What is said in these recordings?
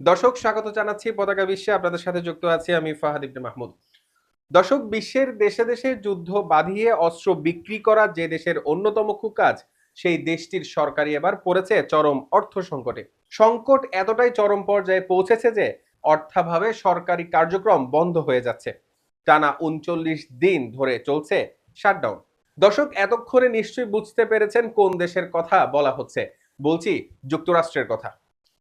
দর্শক, স্বাগত জানাচ্ছি পতাকা বিশ্বে। আপনাদের সাথে যুক্ত আছি আমি ফাহাদ ইবনে মাহমুদ। দর্শক, বিশ্বের দেশে দেশে যুদ্ধ বাঁধিয়ে অস্ত্র বিক্রি করা যে দেশের অন্যতম কুকাজ সেই দেশটির সরকারি এবার পড়েছে চরম অর্থ সংকটে। সংকট এতটাই চরম পর্যায়ে পৌঁছেছে যে অর্থাভাবে সরকারি কার্যক্রম বন্ধ হয়ে যাচ্ছে। টানা উনচল্লিশ দিন ধরে চলছে শাটডাউন। দর্শক, এতক্ষণে নিশ্চয়ই বুঝতে পেরেছেন কোন দেশের কথা বলা হচ্ছে। বলছি যুক্তরাষ্ট্রের কথা।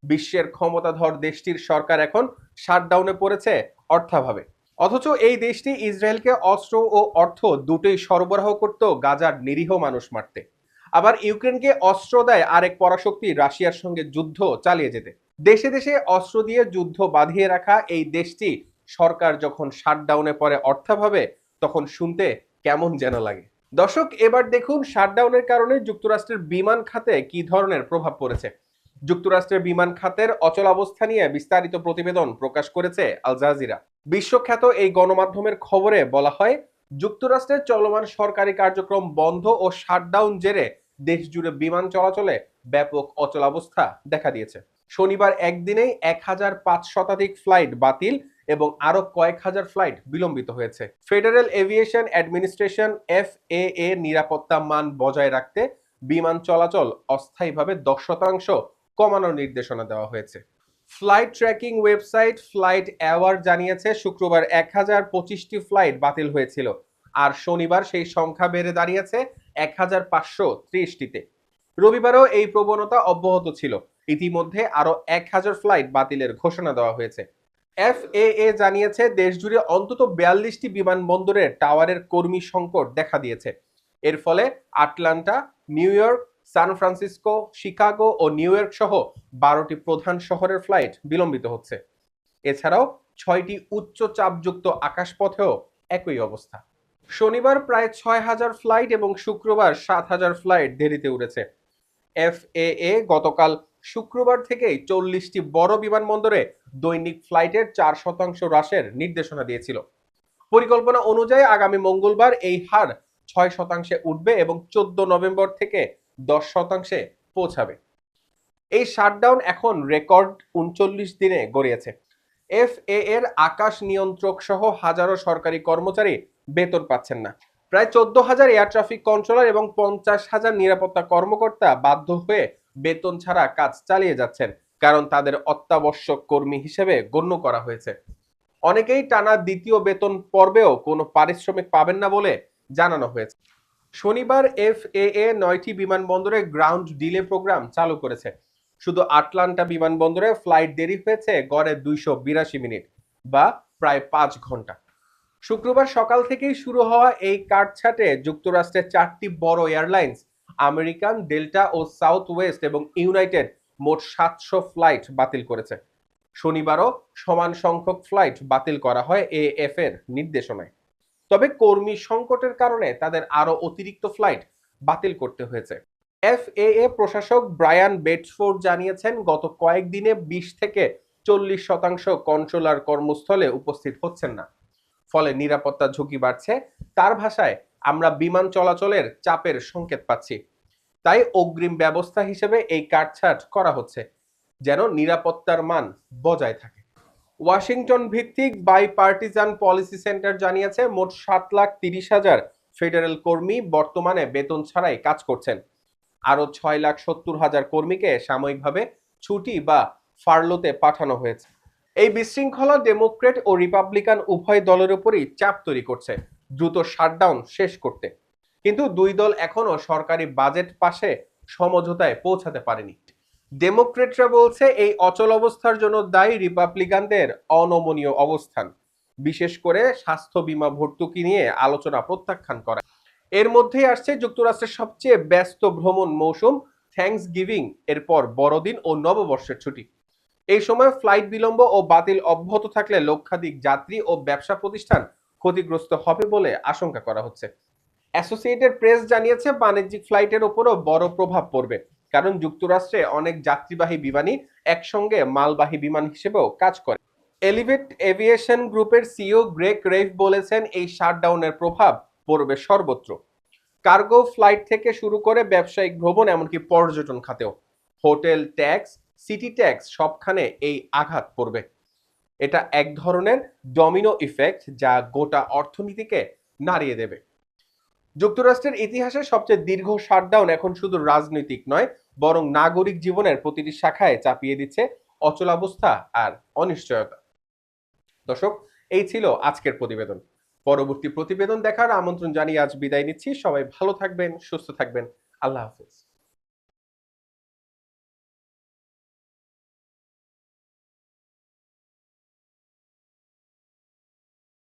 বিশ্বের ক্ষমতাধর দেশটির সরকার এখন শাটডাউনে পড়েছে অর্থাভাবে। অথচ এই দেশটি ইসরায়েলকে অস্ত্র ও অর্থ দুটোই সরবরাহ করত গাজার নিরীহ মানুষ মারতে। আবার ইউক্রেনকে অস্ত্র দেয় আরেক পরাশক্তি রাশিয়ার সঙ্গে যুদ্ধ চালিয়ে যেতে। দেশে দেশে অস্ত্র দিয়ে যুদ্ধ বাঁধিয়ে রাখা এই দেশটি সরকার যখন শাটডাউনে পড়ে অর্থাভাবে, তখন শুনতে কেমন যেন লাগে। দর্শক, এবার দেখুন শাটডাউনের কারণে যুক্তরাষ্ট্রের বিমান খাতে কি ধরনের প্রভাব পড়েছে। যুক্তরাষ্ট্রের বিমান খাতের অচল অবস্থা নিয়ে বিস্তারিত প্রতিবেদন প্রকাশ করেছে আল জাজিরা। বিশ্বখ্যাত এই গণমাধ্যমের খবরে বলা হয়, যুক্তরাষ্ট্রের চলমান সরকারি কার্যক্রম বন্ধ ও শাটডাউন জেরে দেশ জুড়ে বিমান চলাচলে ব্যাপক অচলাবস্থা দেখা দিয়েছে। শনিবার একদিনেই এক হাজার পাঁচ শতাধিক ফ্লাইট বাতিল এবং আরও কয়েক হাজার ফ্লাইট বিলম্বিত হয়েছে। ফেডারেল এভিয়েশন অ্যাডমিনিস্ট্রেশন এফ নিরাপত্তা মান বজায় রাখতে বিমান চলাচল অস্থায়ীভাবে দশ শতাংশ কমানোর নির্দেশনা দেওয়া হয়েছে। Flight tracking website FlightAware জানিয়েছে, শুক্রবার এক হাজার পঁচিশটি ফ্লাইট বাতিল হয়েছিল আর শনিবার সেই সংখ্যা বেড়ে দাঁড়িয়েছে এক হাজার পাঁচশো ত্রিশটিতে। রবিবারও এই প্রবণতা অব্যাহত ছিল। ইতিমধ্যে আরও এক হাজার ফ্লাইট বাতিলের ঘোষণা দেওয়া হয়েছে। এফএএ জানিয়েছে, দেশজুড়ে অন্তত বিয়াল্লিশটি বিমানবন্দরের টাওয়ারের কর্মী সংকট দেখা দিয়েছে। এর ফলে Atlanta, New York San Francisco, Chicago ও নিউ ইয়র্ক সহ বারোটি প্রধান শহরের ফ্লাইট বিলম্বিত হচ্ছে। এছাড়াও ছয়টি উচ্চ চাপযুক্ত আকাশপথেও একই অবস্থা। শনিবার প্রায় ছয় হাজার ফ্লাইট এবং শুক্রবার সাত হাজার ফ্লাইট দেরিতে উড়েছে। এফএএ গতকাল শুক্রবার থেকেই চল্লিশটি বড় বিমানবন্দরে দৈনিক ফ্লাইটের চার শতাংশ হ্রাসের নির্দেশনা দিয়েছিল। পরিকল্পনা অনুযায়ী আগামী মঙ্গলবার এই হার ছয় শতাংশে উঠবে এবং চোদ্দ নভেম্বর থেকে দশ শতাংশে পৌঁছাবে। এই শাটডাউন এখন রেকর্ড উনচল্লিশ দিনে গড়িয়েছে। এফ এর আকাশ নিয়ন্ত্রক সহ হাজারো সরকারি কর্মচারী বেতন পাচ্ছেন না। প্রায় চোদ্দ হাজার এয়ার ট্রাফিক কন্ট্রোলার এবং পঞ্চাশ হাজার নিরাপত্তা কর্মকর্তা বাধ্য হয়ে বেতন ছাড়া কাজ চালিয়ে যাচ্ছেন, কারণ তাদের অত্যাবশ্যক কর্মী হিসেবে গণ্য করা হয়েছে। অনেকেই টানা দ্বিতীয় বেতন পর্বেও কোনো পারিশ্রমিক পাবেন না বলে জানানো হয়েছে। শনিবার এফ এ নয়টি বিমানবন্দরে গ্রাউন্ড ডিলে প্রোগ্রাম চালু করেছে। শুধু আটলান্টা বিমানবন্দরে ফ্লাইট দেরি হয়েছে, গড়ে দুইশো বিরাশি মিনিট বা প্রায় পাঁচ ঘণ্টা। শুক্রবার সকাল থেকেই শুরু হওয়া এই কাটছাটে যুক্তরাষ্ট্রের চারটি বড় এয়ারলাইন্স, আমেরিকান, ডেল্টা ও সাউথ ওয়েস্ট এবং ইউনাইটেড মোট সাতশো ফ্লাইট বাতিল করেছে। শনিবারও সমান সংখ্যক ফ্লাইট বাতিল করা হয় এ এফ এর নির্দেশনায়। তবে কর্মী সংকটের কারণে তাদের আরও অতিরিক্ত ফ্লাইট বাতিল করতে হয়েছে। এফএএ প্রশাসক ব্রায়ান বেটসফোর্ড জানিয়েছেন, গত কয়েকদিনে বিশ থেকে চল্লিশ শতাংশ কন্ট্রোলার কর্মস্থলে উপস্থিত হচ্ছেন না। ফলে নিরাপত্তা ঝুঁকি বাড়ছে। তার ভাষায়, আমরা বিমান চলাচলের চাপের সংকেত পাচ্ছি। তাই অগ্রিম ব্যবস্থা হিসেবে এই কাটছাট করা হচ্ছে, যেন নিরাপত্তার মান বজায় থাকে। ওয়াশিংটন ভিত্তিক বাই পার্টিজান পলিসি সেন্টার জানিয়েছে, মোট সাত লাখ তিরিশ হাজার ফেডারেল কর্মী বর্তমানে বেতন ছাড়াই কাজ করছেন। আরও ছয় লাখ সত্তর হাজার কর্মীকে সাময়িকভাবে ছুটি বা ফার্লোতে পাঠানো হয়েছে। এই বিশৃঙ্খলা ডেমোক্রেট ও রিপাবলিকান উভয় দলের উপরই চাপ তৈরি করছে, দ্রুত শাটডাউন শেষ করতে। কিন্তু দুই দল এখনও সরকারি বাজেট পাশে সমঝোতায় পৌঁছাতে পারেনি। ডেমোক্রেটরা বলছে এই অচল অবস্থার জন্য দায়ী রিপাবলিকানদের অনমনীয় অবস্থান, বিশেষ করে স্বাস্থ্য বীমা ভর্তুকি নিয়ে আলোচনা প্রত্যাখ্যান করা। এর মধ্যেই আসছে যুক্তরাষ্ট্রের সবচেয়ে ব্যস্ত ভ্রমণ মৌসুম থ্যাংকস গিভিং এরপর বড়দিন ও নববর্ষের ছুটি। এই সময় ফ্লাইট বিলম্ব ও বাতিল অব্যাহত থাকলে লক্ষাধিক যাত্রী ও ব্যবসা প্রতিষ্ঠান ক্ষতিগ্রস্ত হবে বলে আশঙ্কা করা হচ্ছে। অ্যাসোসিয়েটেড প্রেস জানিয়েছে বাণিজ্যিক ফ্লাইটের উপরও বড় প্রভাব পড়বে। কারণ যুক্তরাষ্ট্রে অনেক যাত্রীবাহী বিমানই একসঙ্গে মালবাহী বিমান হিসেবেও কাজ করে। এলিভেট এভিয়েশন গ্রুপের সিইও গ্রেক রেফ বলেছেন, এই শাটডাউনের প্রভাব পড়বে সর্বত্র। কার্গো ফ্লাইট থেকে শুরু করে ব্যবসায়িক ভ্রমণ, এমনকি পর্যটন খাতেও। হোটেল ট্যাক্স, সিটি ট্যাক্স, সবখানে এই আঘাত পড়বে। এটা এক ধরনের ডমিনো ইফেক্ট যা গোটা অর্থনীতিকে নাড়িয়ে দেবে। যুক্তরাষ্ট্রের ইতিহাসে সবচেয়ে দীর্ঘ শাটডাউন এখন শুধু রাজনৈতিক নয়, বরং নাগরিক জীবনের প্রতিটি শাখায় চাপিয়ে দিচ্ছে অচলাবস্থা আর অনিশ্চয়তা। দর্শক, এই ছিল আজকের প্রতিবেদন। পরবর্তী প্রতিবেদন দেখার আমন্ত্রণ জানিয়ে আজ বিদায় নিচ্ছি। সবাই ভালো থাকবেন, সুস্থ থাকবেন। আল্লাহ হাফিজ।